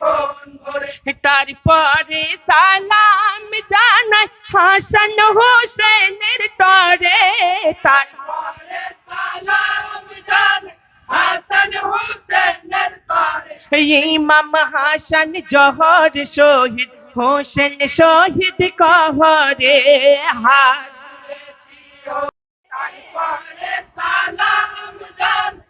ভরে তারপরে সালাম জানাই হাসান হোসেনের তরে। তার পরে তরে। ইমাম হাসান জহর শহীদ, হোসেন শহীদ কহরে। হার। সালাম তরে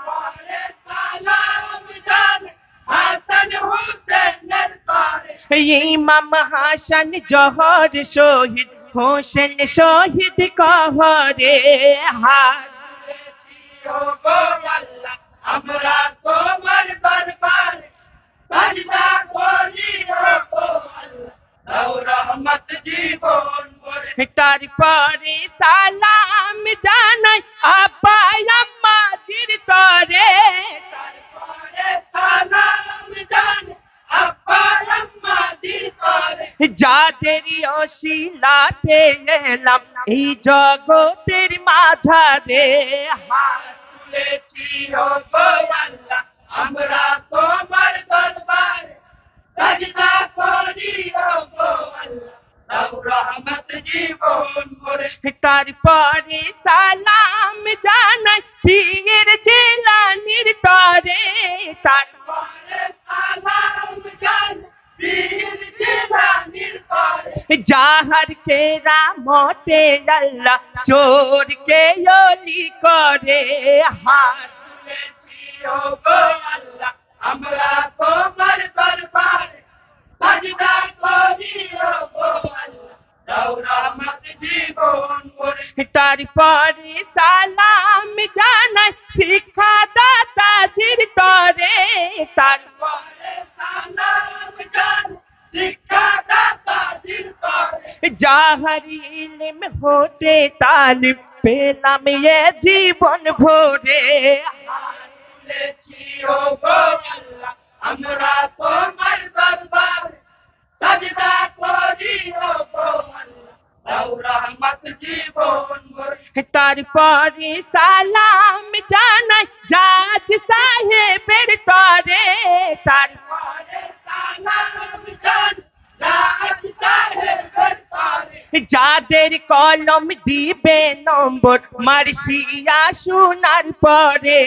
ইমাম হাসান জহর শহীদ হোসেন শহীদ কহরে হার। আমরা তোমার দরবারে সাজদা করি ও গো আল্লাহ। দাও রহমত জীবন তারপরে সালাম জানাই আব্বা আম্মা তরে যাদের অশিলাতে এলাম এই জগতের মাঝারে হাত আমরা তোমার দরবারে সাজদা করি গো আল্লাহ। তারপরে সালাম জানাই পীর জেলানির তরে তার পরে সালাম জান বীর জিলানির তরে যাহার কে রামতে আল্লাহ চোর কে অলি করে হার তুলেছি ও গো আল্লাহ আমরা তোমার দরবারে ভরে তারপরে সালাম জানাই শিক্ষা দাতাজির তরে তার পরে সালাম জান শিক্ষা দাতা তরে হতে তালিম পেলাম এ জীবন ভরে। তুলেছি গো আল্লাহ আমরা তোমার দরবারে সাজদা করি ও ভরে। তারপরে সালাম জানাই জাজ সাহেবের তরে। তার পরে সালাম জান জাহাজ সাহেবের তরে। যাদের কলম দিবে নম্বর মার্শিয়া শোনার পরে।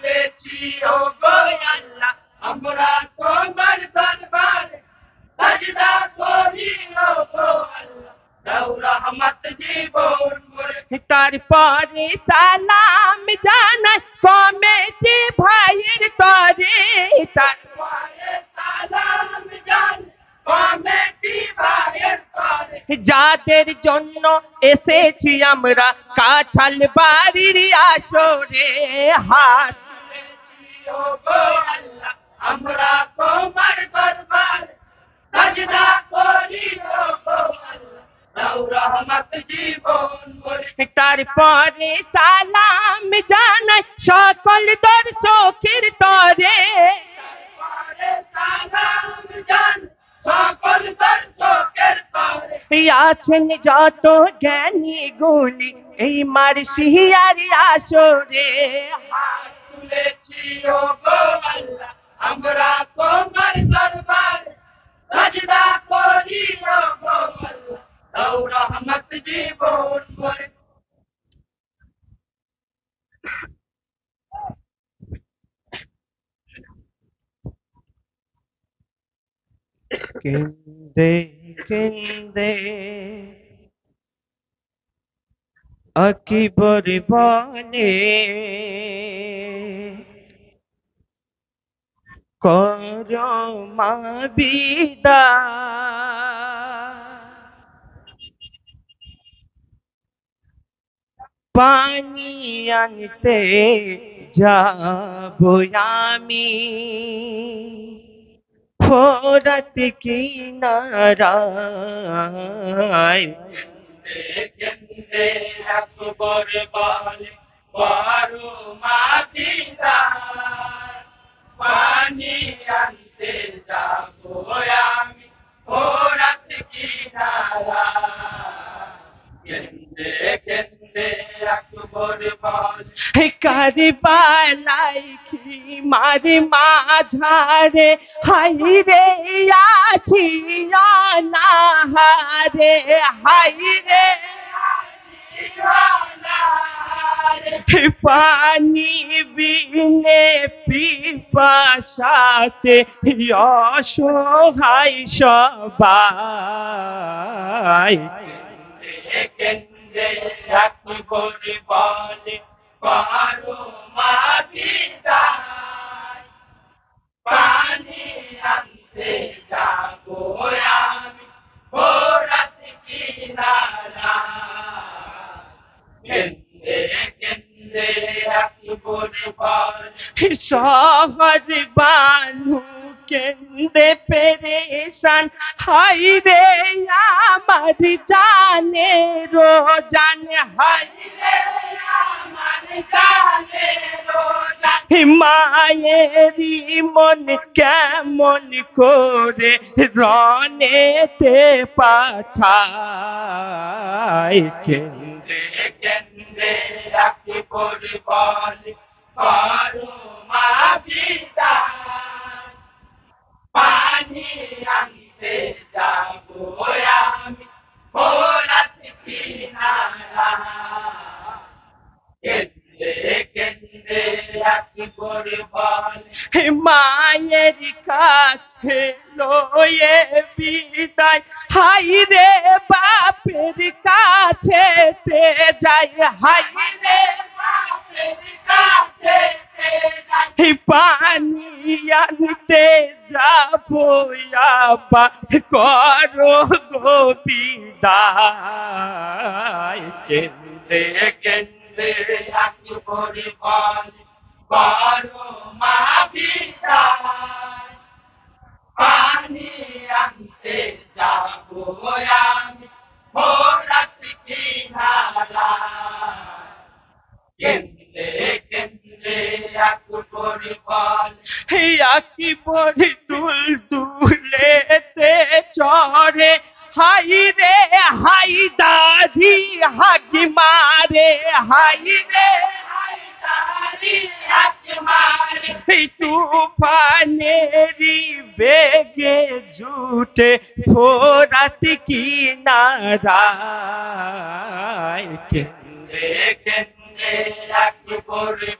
তুলেছি ও গো আল্লাহ। আমরা তোমার দরবারে সাজদা করি ও গো আল্লাহ। দাও রহমত জীবন তারপরে সালাম জানাই কমেটি ভাইয়ের তরে। তার পরে সালাম জান কমেটি ভাইয়ের তরে। যাদের জন্য এসেছি আমরা কাঁঠাল বাড়ির আসরে হাত আমরা তোমার দরবারে সাজদা করি রহমত জীবন তারপরে সালাম জানাই সকল দর্শকের তরে। আছেন যত জ্ঞানী গুলি এই মার্শিয়ার আসরে। হাত তুলেছি ও গো আল্লাহ আমরা তোমার দরবারে কেন্দে কেন্দে আকিবর বনে কর মা পানি আনতে যাব আমি। ফোরাত কেন্দ্রে আকবর বলে পানি আনতে যাব আমি। ওরাত কিনারা। কেন্দ্রে কেন্দ্রে আকবর বলে। কারবালাই কি মারি মাঝারে? হাই রে আছি অনাহারে হাই রে পানি বিনে পিপাসাতে অসহায় সবাই। বলে শহর বানু কেন্দে পেরেশান হাই রে আমার জানে রো জানে হাই মায়েরি মন কেমন করে রনেতে পাঠায়। কেন্দে রাখি পড়ি বলি করো মা বিদায় পানি আনতে যাব আমি। ভোরাত কিনারা। কেন্দ্রে কেন্দ্রে মায়ের কাছে লয়ে বিদায়। হাই রে বাপের কাছে তে যাই হাই রে। পানি আবা করো এই তুফানেরি বেগে জুটে ফোরাত বলে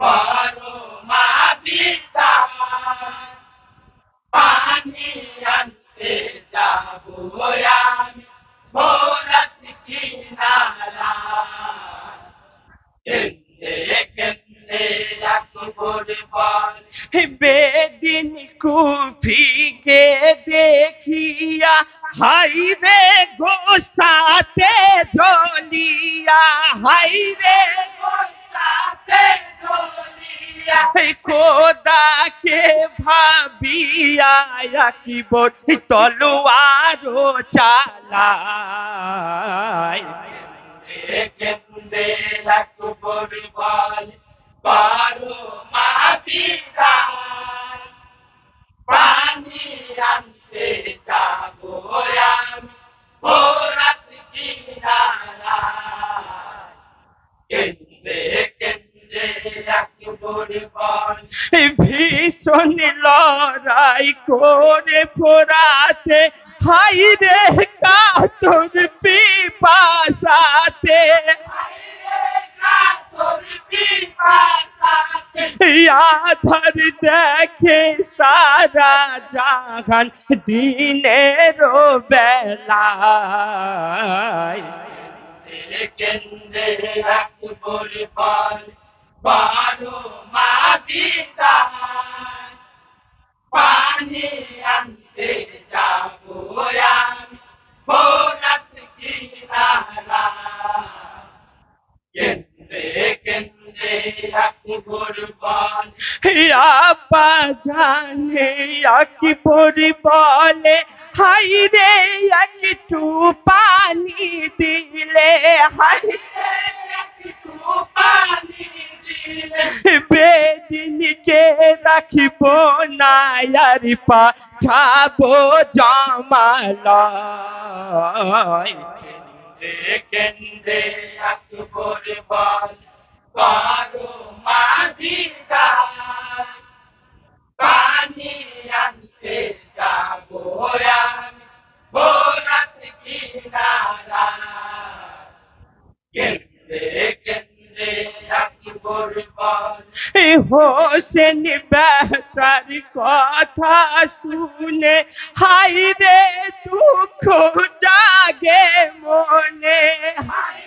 করো মা বিদায় পানি আনতে যাব আমি বলে বেদিন কুফিকে দেখিয়া, হাই রে গোসাতে জ্বলিয়া, হাই রে গোসাতে এই খোদাকে ভাবিয়া কি বল তলোয়ার চালায়। কেন্দ্রে আকবর বলে পারো মা বিদায় পানি আনতে যাব আমি ভোরাত কিনারা কেন্দ্রে কেন্দ্রে আকবর বলে। ভীষণ লড়াই করে ফোরাতে হাই রে কাতর পিপাসাতে। আধার দেখে সারা জাহান দিনের বেলায়। কেন্দ্রে জানে আকবর বলে, হাই রে, একটু পানি দিলে, হাই বেদিনকে রাখিব না আর পাঠাবো কেন্দ্রে আকবর বল মাদিদার পানি আনতে যাব আমি। ভোরাত কিনারা। কেন্দ্রে কেন্দ্রে আকবর হোসেন কথা শুনে হাই রে দুঃখ জাগে মনে। হাইরে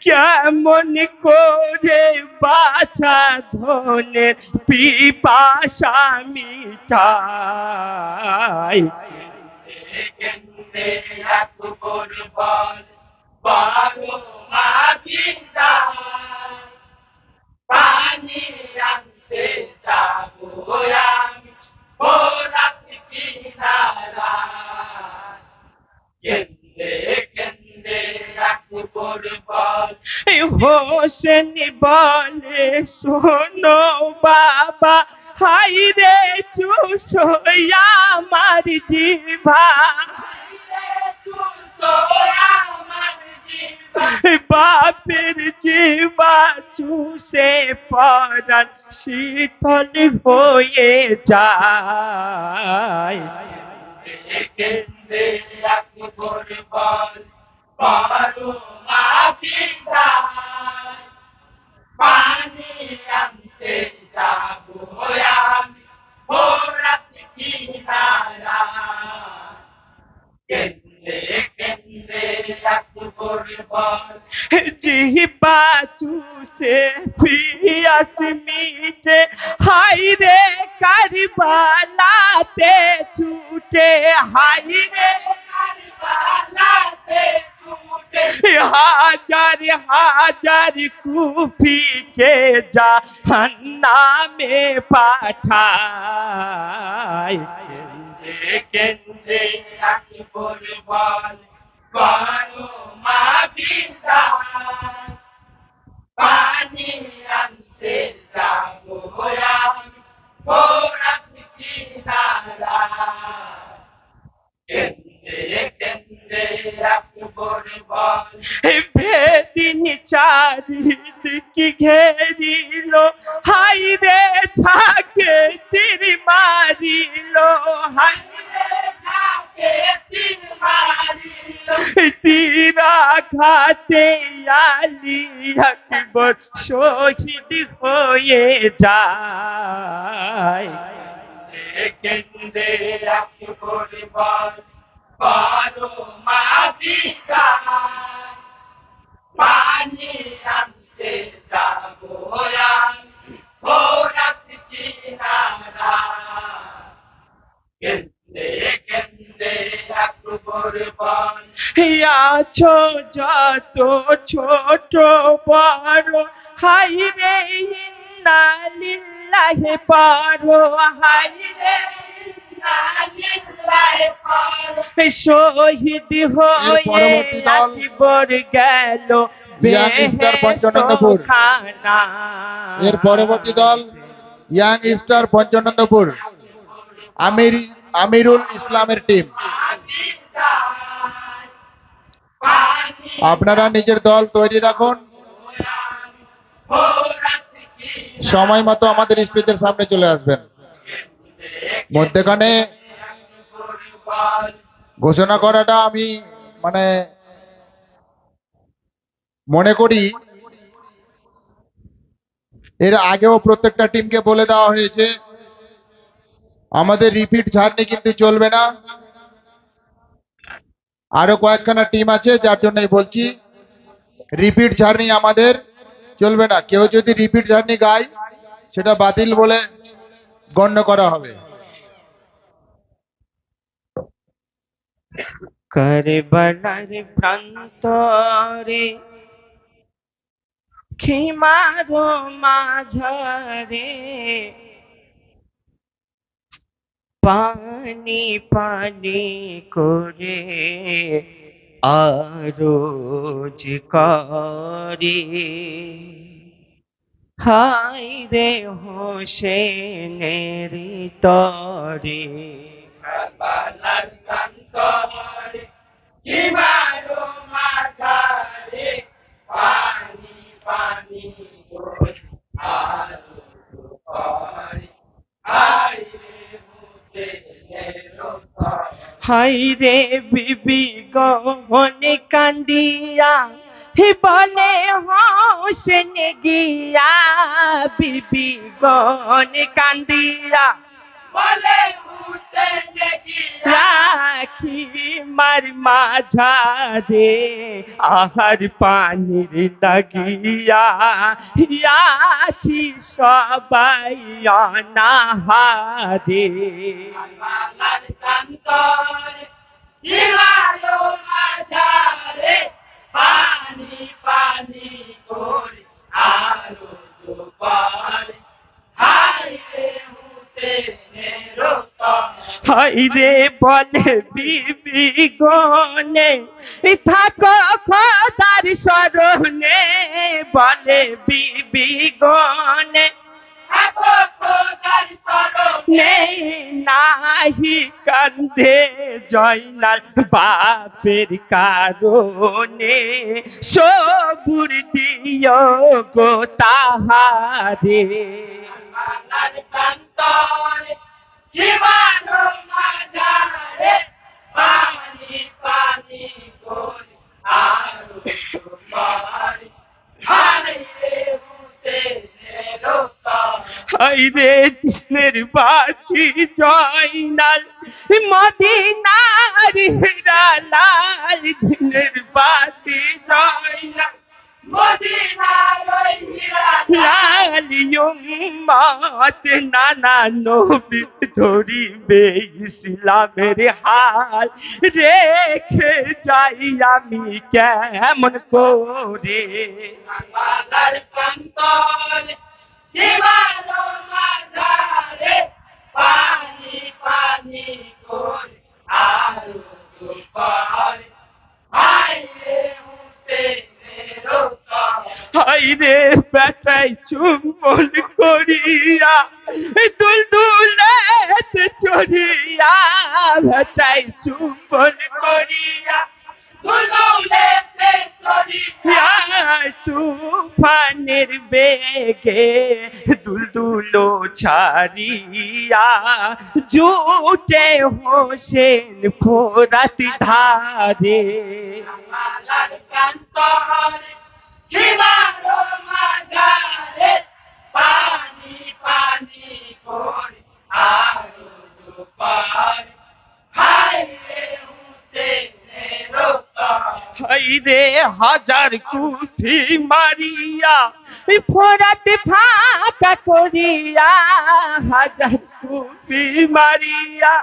কেমন করে বাছা ধনে পিপাসা মিটাই কেন্দ্রে আকবর বল বারো মাদিদার পানি আনতে যাব আমি ভোরাত কিনারা কেন্দ্রে কেন্দ্রে আকবর বল হোসেন বলে, শোনো বাবা হাই রে চুষো আমার জিভা। বাপের জিবা চুষে পরান শীতল হয়ে যায়। পানি আনতে যাব আমি ভোরাত কিনারা কেন্দ্রে কেন্দ্রে জিবা চুষে পিয়াস মিটে হাই রে কারবালাতে ছুটে হাই রে কারবালাতে হাজার হাজার কুফিকে যা নামে পাঠায়। কেন্দ্রে কেন্দ্রে আকবর বল করো মাদিদার পানি আনতে যাব আমি ভোরাত কিনারা। বেদিন চারিদিকে ঘেরিল? হাই রে থাকে তীর মারিল। হাই তীরা খাতে আলি আকবর শহীদ হয়ে যায়। কেন্দ্রে আকবর বল করো মাদিদার পানি আনতে যাব ভোরাত কিনারা কেন্দ্রে আকবর বল আছো যত ছোট বড় হাই রে ইন্না লিল্লাহি পারো হাই রে শহীদ হয়ে গেল পঞ্চানন্দপুর। এর পরবর্তী দল ইয়াং স্টার পঞ্চানন্দপুর। আমির আমিরুল ইসলামের টিম আপনারা নিজের দল তৈরি রাখুন। সময় মতো আমাদের স্টেজের সামনে চলে আসবেন। মধ্যখানে ঘোষণা করাটা আমি মানে মনে করি এর আগেও প্রত্যেকটা টিমকে বলে দেওয়া হয়েছে, আমাদের রিপিট ঝাড়নি কিন্তু চলবে না। আরও কয়েকখানা টিম আছে, যার জন্যই বলছি, রিপিট ঝাড়নি আমাদের, চলবে না। কেউ যদি রিপিট ঝাড়নি গায় সেটা বাতিল বলে গণ্য করা হবে। করবলার প্রান্তরে খিমারো মাঝারে পানি পানি করে আরোজ করে হাই রে হোসেনের তরে কারবালার করে আই রে হুসেনের হাই রে বিবি গহন কান্দিয়া হে বলে হোসেন গিয়া, বিবি গহন কান্দিয়া। রাখি মার মাঝারে আহার পানির লাগিয়া ইয়াছি সবাই অনাহারে। পানি পানি করে আলো করে হাই রে হুসেনের তরে রে বলে বিবি গনে থাকো খোদার স্মরণে বলে বিবি গনে। থাকো খোদার নাহি কান্দে জয়নাল বাপের কারণে সবুর দিও গো তাহারে। হাইরে দিনের বাতি জয়নাল মদিনার হিরালাল দিনের বাতি জয়নাল। উম্মত নানা নবী ধরিবে ইসলামের হাল রেখে যাই আমি কেমন করে মাঝারে পানি পানি করে আলো হাইরে বেটাই চুম্বন করিয়া, দুল দুলে চড়িয়া বেটাই চুম্বন করিয়া তুফানের বেগে দুলদুলো ছাড়িয়া, জুটে হোসেন ফোরাত ধারে। রে হাজার কুঠি মারিয়া ফোরাত ফাঁকা করিয়া হাজার কুঠি মারিয়া।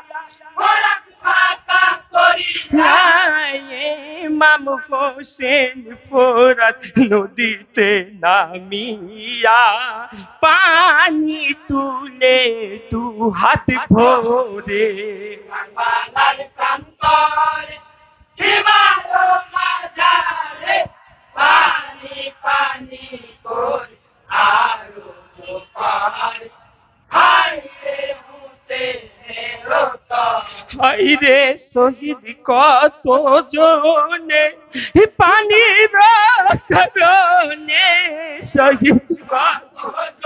মাম হোসেন ফোরাত নদীতে নামিয়া পানি তুলে দু হাত ভরে। প্রান্তরে পানি পানি করে আলো করে হাই রে শহীদ কত জনে কারণে শহীদ কত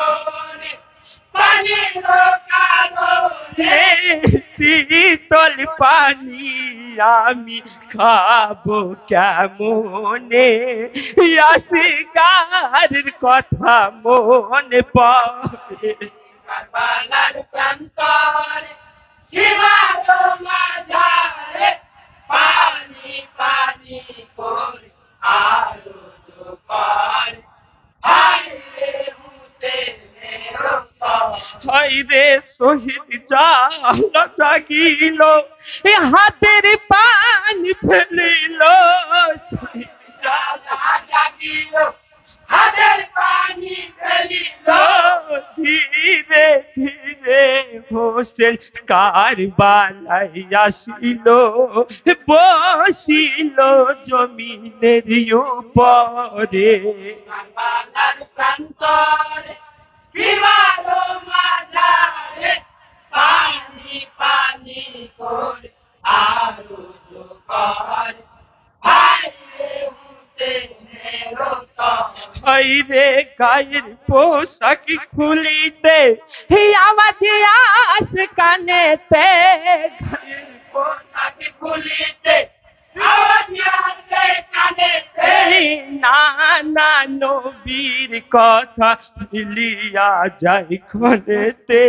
শীতল পানি আমি খাব কেমনে? আসিকার কথা মনে পড়ে। কারবালার প্রান্তরে সীমারো মাঝারে পানি পানি করে আলো করে হাই রে হুসেনের তরে হাইরে শহীদ জাল জাগিল এ হাতের পানি ফেলিল। শহীদ জাল জাগিল। হাতের পানি ফেলিল। ধীরে ধীরে হোসেন কারবালাই আসিল। বসিল জমিনের উপরে। কারবালার প্রান্তরে বিমানো মাঝারে হাইরে গায়ের পোশাক খুলিতে হে আওয়াজ আস কানেতে। গায়ের পোশাক খুলিতে নানা নবীর কথা মিলিয়া যাই খনেতে।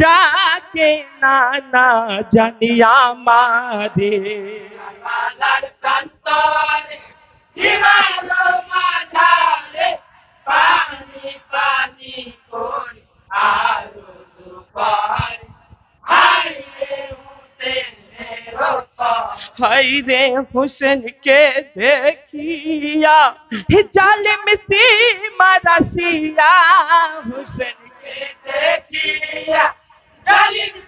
ডাকে নানা জানিয়া মারে প্রান্তরে বিমানো মাঝারে পানি পানি করে আরও জোগার ভাই রে হুসেনের তরে হাইরে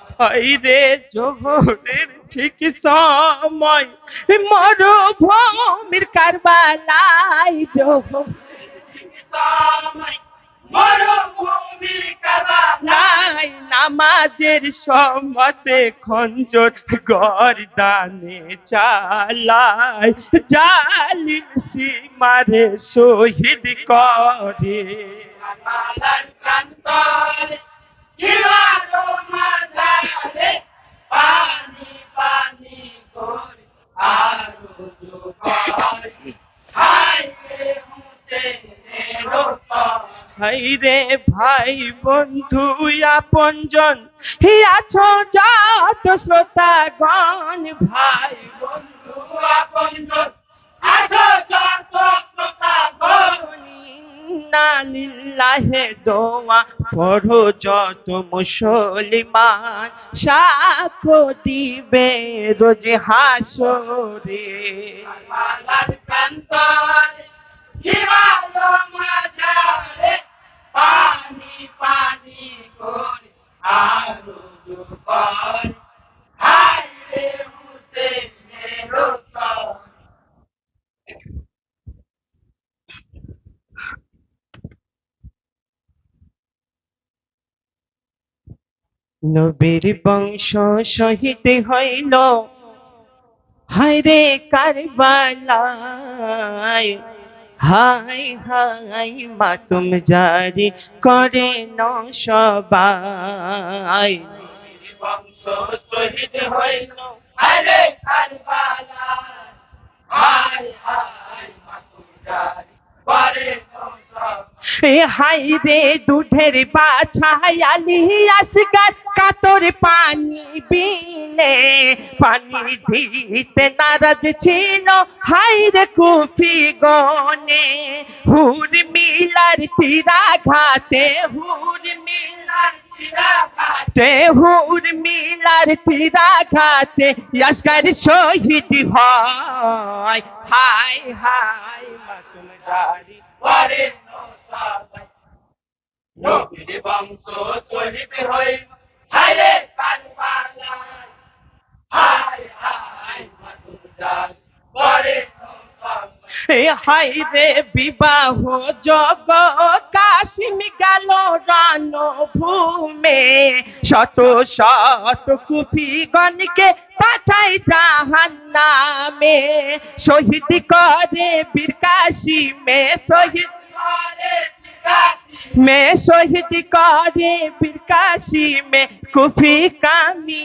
হাইরে জোহরের ঠিক সময় মরুভূমির কারবালাই জোহর নামাজের সমতে খঞ্জর গরদানে চালায়, জালিম সীমারে শহীদ করে। ভাই রে ভাই বন্ধু আপনজন হি আছো যত শ্রোতাগণ। ভাই বন্ধু আপনজন আছো যত শ্রোতাগণ। ইন্না লিল্লাহে দোয়া পড়ো যত মুসলিমান সাক্ষ্য দিবে রোজ হাসরে কারবালার প্রান্তরে বিমানো মাঝারে পানি পানি করে আরও জোগার ভাই রে হুসেনের তরে নবীর বংশ শহীদ হইল। হায়রে কারবালায় হাই হাই মাতুম জারি করে ন সবাই। বংশ শহীদ হইল আরে কারবালা হায় হায় মাতুরারি করে এ হাই রে দুধের বাছাই আলি আসগার কাতর পানি বিনে, পানি দিতে নারাজ ছিল হাই রে কুফি গনে। হুর মিলার তীরা ঘাটে হুর মিলার তে হুর মিলার তীরা ঘাটে ইয়াসকার শহীদ হয়। হাই হাই মাতুম জারি হাই রে বিবাহ জগ, কাশিম গেল রান ভূমে শত শত কুফি গণকে পাঠাই জাহান নামে শহীদ করে বীর কাশিমে শহীদ করে বিকাশী মে শহীদ করে বীর কাশিমে কুফি কামি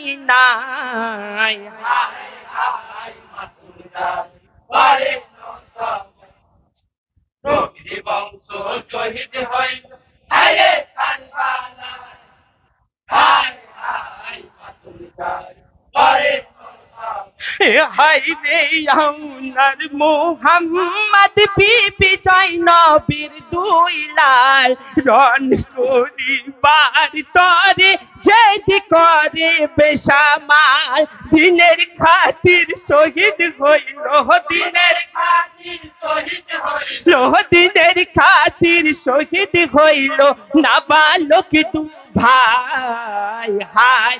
নাই হায় হায় মাতুরারি করে নৌসব নবীর নবীর বংশ শহীদ হইল হায়রে কারবালা হায় হায় মাতুল গায় পরে এ হাই রে আমার মোহাম্মদ বিবি জয় নবীর দুই লাল রন করিবার তরে যেদি করে বেসামাল দিনের খাতির শহীদ হইল দিনের খাতির শহীদ হইল। দিনের খাতির শহীদ হইল নাবালক দু ভাই হায়।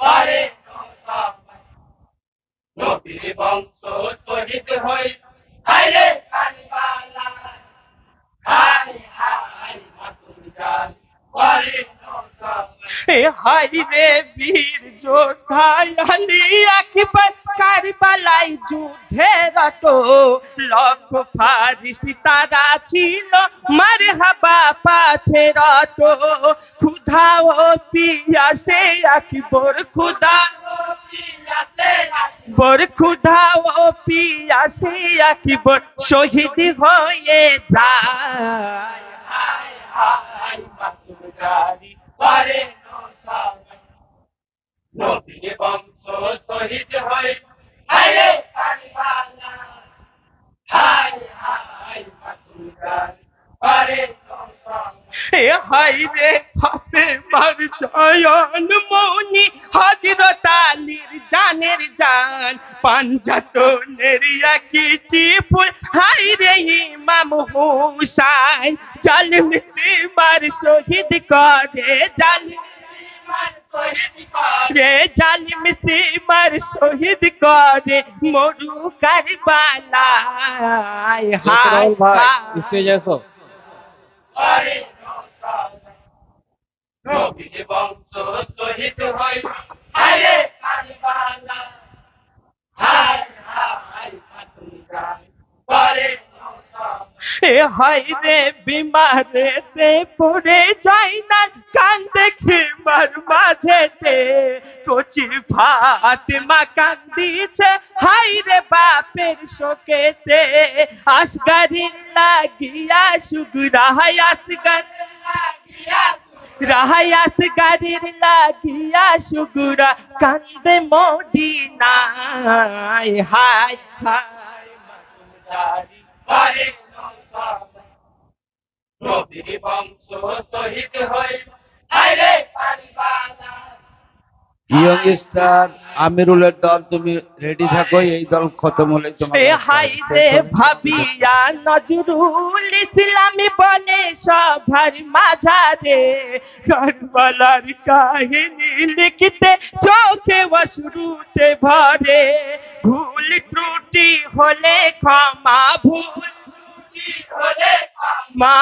পরে নবীর বংশ এ রে বীর যোদ্ধা, আলী কারবালাই যুদ্ধে রত লক্ষ ফারিসি তারা ছিল মার হাবা পাথে রত ক্ষুধা ও পিয়াসে একবার ক্ষুধা। বর ক্ষুধা ও পিয়াসে একবার শহীদ হয়ে যায় হয়ে রে ফাতে মার জয়ন মনি হজরত আলীর জানের জান। পাঞ্জাতনের একই চিপুল হাই রে ইমাম হুসাইন। জালিম মার শহীদ করে জালিম রে জালিম মার শহীদ করে মরু কারবালায়। হায় হায়। স্টেজে নবীর বংশ শহীদ হয়ে। কারবালা হায় রে বিমারেতে পড়ে যাই না কান্দে খিমার মাঝেতে। কচি ফাতেমা কান্দিছে হাই রে বাপের শোকেতে। আসগারির লাগিয়া সুগুরা হাই আসগার রাহায়াত গাড়ির লাগিয়া সুগুরা কান্দে মদিনায়। পরে নবীর বংশ শহীদ হয়ে কারবালা ইয়ং স্টার আমিরুলের দল তুমি রেডি থাকো এই দল খতম হলেই তোমার হাই রে ভাবিয়া নজরুল ইসলামী বলে সভার মাঝারে কাহিনী লিখতে চোখে অশ্রুতে ভরে ভুল ত্রুটি হলে ক্ষমা ভুল হলে মা